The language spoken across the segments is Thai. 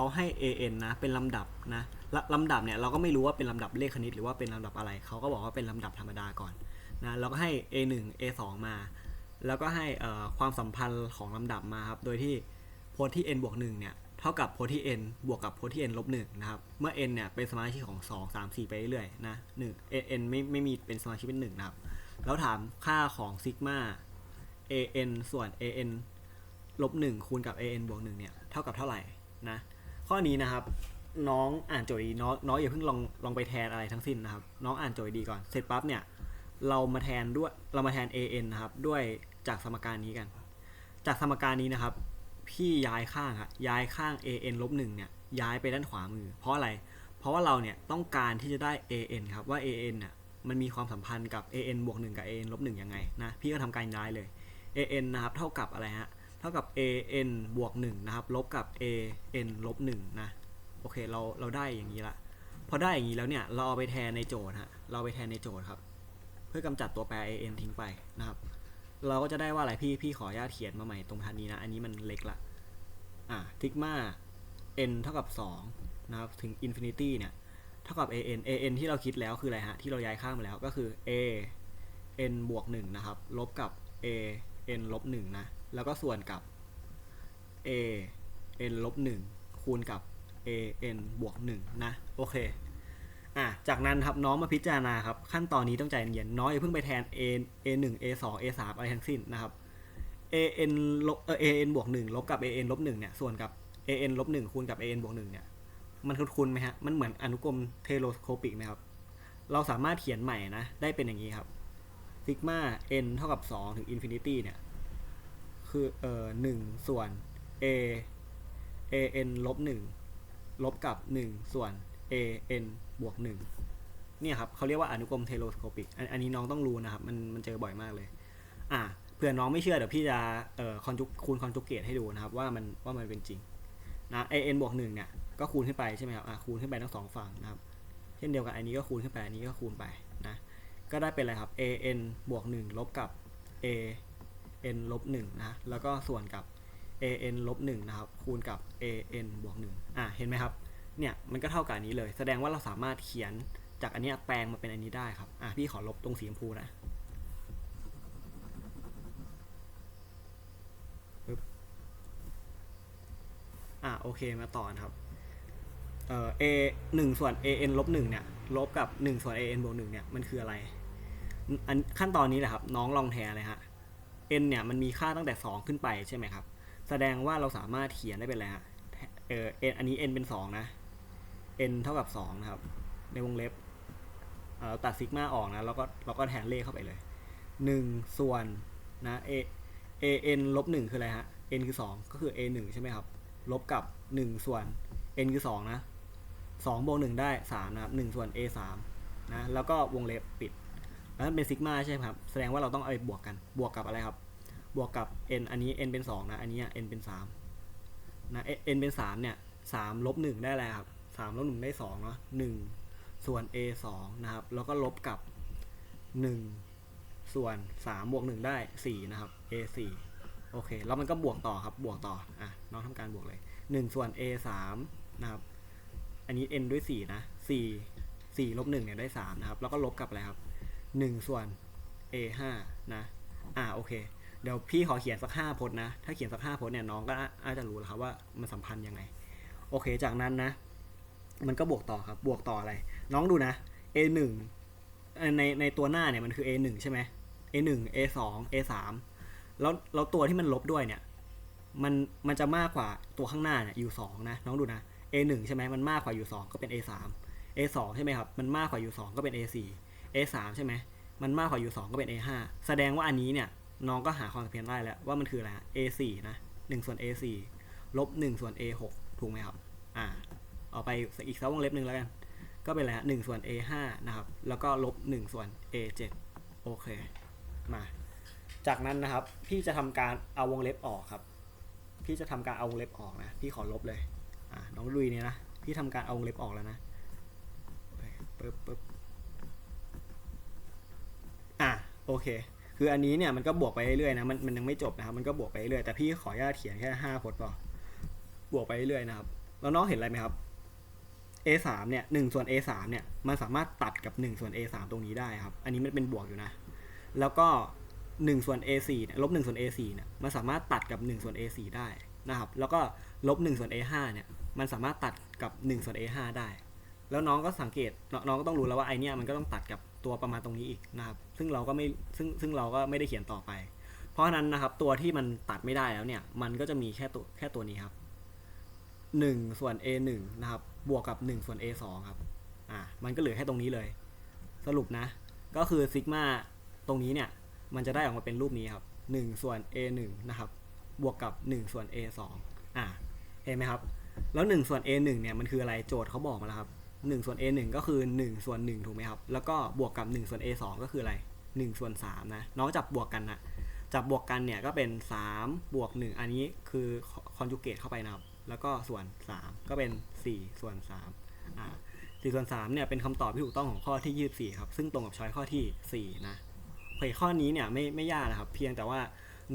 เขาให้ an นะ เป็นลำดับนะลลำดับเนี่ยเราก็ไม่รู้ว่าเป็นลำดับเลขคณิตหรือว่าเป็นลำดับอะไร เขาก็บอกว่าเป็นลำดับธรรมดาก่อนนะแล้วก็ให้ a1 a2 มา แล้วก็ให้ความสัมพันธ์ของลำดับมาครับโดยที่โพที่ n บวก1เนี่ยเท่ากับโพที่ n บวกกับโพที่ n ลบ1นะครับเมื่อ n เนี่ยเป็นสมาชิกของ 2 3 4 ไปเรื่อยๆนะ1 n ไม่ไม่มีเป็นสมาชิกเป็น1นะครับแล้วถามค่าของซิกมา an ส่วน an ลบ1คูณกับ an บวก1เนี่ยเท่ากับเท่าไหร่นะ ข้อนี้นะครับ น้องอ่านโจทย์ดีน้องน้องอย่าเพิ่งลองลองไปแทนอะไรทั้งสิ้นนะครับ น้องอ่านโจทย์ดีก่อนเสร็จปั๊บเนี่ยเรามาแทนด้วยเรามาแทน an นะครับ ด้วยจากสมการนี้กัน จากสมการนี้นะครับ พี่ย้ายข้างครับย้ายข้าง an ลบหนึ่งเนี่ยย้ายไปด้านขวามือ เพราะอะไร เพราะว่าเราเนี่ยต้องการที่จะได้ an ครับว่า an เนี่ยมันมีความสัมพันธ์กับ an บวกหนึ่งกับ an ลบหนึ่งยังไงนะพี่ก็ทำการย้ายเลย an นะครับเท่ากับอะไรฮะ เท่ากับ an บวกหนึ่งนะครับลบกับ an ลบหนึ่งนะโอเคเราเราได้อย่างนี้ละพอได้อย่างนี้แล้วเนี่ยเราเอาไปแทนในโจทย์ฮะเราไปแทนในโจทย์ครับ เพื่อกำจัดตัวแปร an ทิ้งไปนะครับ เราก็จะได้ว่าอะไรพี่พี่ขออนุญาตเขียนมาใหม่ตรงทันนี้นะอันนี้มันเล็กละอะทิกมา n เท่ากับ2นะครับถึง infinity เนี่ยเท่ากับ an an ที่เราคิดแล้วคืออะไรฮะที่เราย้ายข้างมาแล้วก็คือ a n บวก1นะครับลบกับ a n ลบ1นะ แล้วก็ส่วนกับ a n ลบ1คูณกับ a n บวก1นะ โอเคอะจากนั้นครับน้องมาพิจารณาครับ ขั้นตอนนี้ต้องใจเย็นๆน้องอย่าเพิ่งไปแทน a a 1 a 2 a 3อะไรทั้งสิ้นนะครับ a n ลบเออ a n บวก1ลบกับ a n ลบ1เนี่ยส่วนกับ a n ลบ1คูณกับ a n บวก1เนี่ยมันคุ้นๆไหมฮะ มันเหมือนอนุกรมเทโลสโคปิกไหมครับ เราสามารถเขียนใหม่นะ ได้เป็นอย่างนี้ครับ ซิกมา n เท่ากับ 2 ถึง infinity เนี่ย คือเอ่อ1ส่วน a a n ลบ1ลบกับ 1 ส่วน a n บวก1เนี่ยครับเขาเรียกว่าอนุกรมเทโลสโคปิก อันนี้น้องต้องรู้นะครับ มันมันเจอบ่อยมากเลย อะเผื่อน้องไม่เชื่อเดี๋ยวพี่จะเอ่อคอนจุคูณคอนจุเกตให้ดูนะครับ ว่ามันว่ามันเป็นจริงนะ a n บวก1เนี่ยก็คูณขึ้นไปใช่ไหมครับอะคูณขึ้นไปทั้งสองฝั่งนะครับ เช่นเดียวกันอันนี้ก็คูณขึ้นไปอันนี้ก็คูณไป ก็ได้เป็นอะไรครับ a n บวก1ลบกับ a n ลบ1นะแล้วก็ส่วนกับ a n ลบ1นะครับคูณกับ a n บวก1อะเห็นไหมครับเนี่ยมันก็เท่ากับอันนี้เลย แสดงว่าเราสามารถเขียนจากอันเนี้ยแปลงมาเป็นอันนี้ได้ครับอะพี่ขอลบตรงสีชมพูนะอะโอเคมาต่อนะครับเอ่อ a หนึ่งส่วน a n ลบหนึ่งเนี่ยลบกับหนึ่งส่วน a n บวกหนึ่งเนี่ยมันคืออะไร อันขั้นตอนนี้แหละครับ น้องลองแทนเลยฮะ n เนี่ยมันมีค่าตั้งแต่ 2 ขึ้นไปใช่ไหมครับ แสดงว่าเราสามารถเขียนได้เป็นอะไรฮะเออ n อันนี้ n เป็น 2 นะ n เท่ากับ2นะครับ ในวงเล็บเอ่อตัดซิกมาออกนะแล้วก็เราก็แทนเลขเข้าไปเลย 1 ส่วนนะ a a n ลบ1คืออะไรฮะ n คือ 2 ก็คือ a 1ใช่ไหมครับ ลบกับ 1 ส่วน n คือ 2 นะ2บวก1ได้ 3 นะครับ1ส่วน a 3นะ แล้วก็วงเล็บปิด แล้นเป็นซิกมาใช่ไหมครับ แสดงว่าเราต้องเอาไปบวกกัน บวกกับอะไรครับ บวกกับ n อันนี้ n เป็น 2 นะ อันนี้ n เป็น 3 นะ n เป็น 3 เนี่ย3ลบ1ได้อะไรครับ3ลบ1ได้2เนาะ1ส่วน a 2นะครับ แล้วก็ลบกับ 1 ส่วน3บวก1ได้4นะครับ a 4โอเค แล้วมันก็บวกต่อครับ บวกต่อ อะ น้องทำการบวกเลย 1 ส่วน a 3นะครับ อันนี้ n ด้วย 4 นะ 4 4ลบ1เนี่ยได้3นะครับ แล้วก็ลบกับอะไรครับ 1 ส่วน a 5นะอ่าโอเค เดี๋ยวพี่ขอเขียนสัก 5พจน์นะ ถ้าเขียนสัก 5พจน์เนี่ยน้องก็อาจจะรู้แล้วครับว่ามันสัมพันธ์ยังไง โอเคจากนั้นนะ มันก็บวกต่อครับ บวกต่ออะไร น้องดูนะ a 1เอ่อในในตัวหน้าเนี่ยมันคือ a 1ใช่ไหม a 1 a 2 a 3แล้วแล้วตัวที่มันลบด้วยเนี่ยมันมันจะมากกว่าตัวข้างหน้าเนี่ยอยู่2นะน้องดูนะ a 1ใช่ไหมมันมากกว่าอยู่2ก็เป็น a 3 a 2ใช่ไหมครับ มันมากกว่าอยู่2ก็เป็น a 4 a 3ใช่ไหมมันมากกว่าอยู่2ก็เป็น a 5แสดงว่าอันนี้เนี่ยน้องก็หาความสัมพันธ์ได้แล้ว ว่ามันคืออะไร a 4นะ1ส่วน a 4ลบ1ส่วน a 6ถูกไหมครับอ่าเอาไปอีกสักวงเล็บหนึ่งแล้วกัน ก็เป็นอะไรฮะ1ส่วน a 5นะครับ แล้วก็ลบ1ส่วน a 7โอเคมาจากนั้นนะครับ พี่จะทำการเอาวงเล็บออกครับ พี่จะทำการเอาวงเล็บออกนะ พี่ขอลบเลย อ่าน้องลุยเนี่ยนะ พี่ทำการเอาวงเล็บออกแล้วนะปึ๊บปึ๊บ อะ โอเค คืออันนี้เนี่ยมันก็บวกไปเรื่อยๆนะ มันมันยังไม่จบนะครับ มันก็บวกไปเรื่อยแต่พี่ขออนุญาตเขียนแค่ห้าพจน์พอบวกไปเรื่อยนะครับ แล้วน้องเห็นอะไรไหมครับ a สามเนี่ยหนึ่งส่วน a สามเนี่ย มันสามารถตัดกับหนึ่งส่วน a สามตรงนี้ได้ครับ อันนี้มันเป็นบวกอยู่นะ แล้วก็หนึ่งส่วน a สี่เนี่ยลบหนึ่งส่วน a สี่เนี่ย มันสามารถตัดกับหนึ่งส่วน a สี่ได้นะครับ แล้วก็ลบหนึ่งส่วน a ห้าเนี่ย มันสามารถตัดกับหนึ่งส่วน a ห้าได้ แล้วน้องก็สังเกตนน้องก็ต้องรู้แล้วว่าไอเนี่ยมันก็ต้องตัดกับตัวประมาณตรงนี้อีกนะครับ ซึ่งเราก็ไม่ซึ่งซึ่งเราก็ไม่ได้เขียนต่อไป เพราะฉะนั้นนะครับตัวที่มันตัดไม่ได้แล้วเนี่ย มันก็จะมีแค่ตัวแค่ตัวนี้ครับหนึ่งส่วน a หนึ่งนะครับ บวกกับหนึ่งส่วน a สองครับอ่ามันก็เหลือแค่ตรงนี้เลย สรุปนะ ก็คือซิกมาตรงนี้เนี่ย มันจะได้ออกมาเป็นรูปนี้ครับหนึ่งส่วน a หนึ่งนะครับ บวกกับหนึ่งส่วน a สองอ่าเห็นไหมครับ แล้วหนึ่งส่วน a หนึ่งเนี่ย มันคืออะไร โจทย์เขาบอกมาแล้วครับ หนึ่งส่วน a หนึ่งก็คือหนึ่งส่วนหนึ่งถูกไหมครับ แล้วก็บวกกับหนึ่งส่วน a สองก็คืออะไรหนึ่งส่วนสามนะ น้องจับบวกกันนะจับบวกกันเนี่ยก็เป็น 3 บวก 1 อันนี้คือคอนจูเกตเข้าไปนะครับ แล้วก็ส่วน 3 ก็เป็น 4 ส่วน3อ่า4ส่วน3เนี่ยเป็นคำตอบที่ถูกต้องของข้อที่ 24 ครับ ซึ่งตรงกับช้อยข้อทีสี่4 นะโอเคข้อนี้เนี่ยไม่ไม่ยากนะครับ เพียงแต่ว่า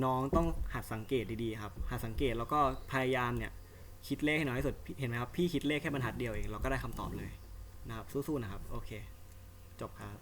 น้องต้องหัดสังเกตดีๆครับ หัดสังเกตแล้วก็พยายามเนี่ย คิดเลขให้น้อยที่สุดเห็นไหมครับพี่คิดเลขแค่บรรทัดเดียวเองเราก็ได้คำตอบเลยนะครับสู้ๆนะครับ โอเค จบครับ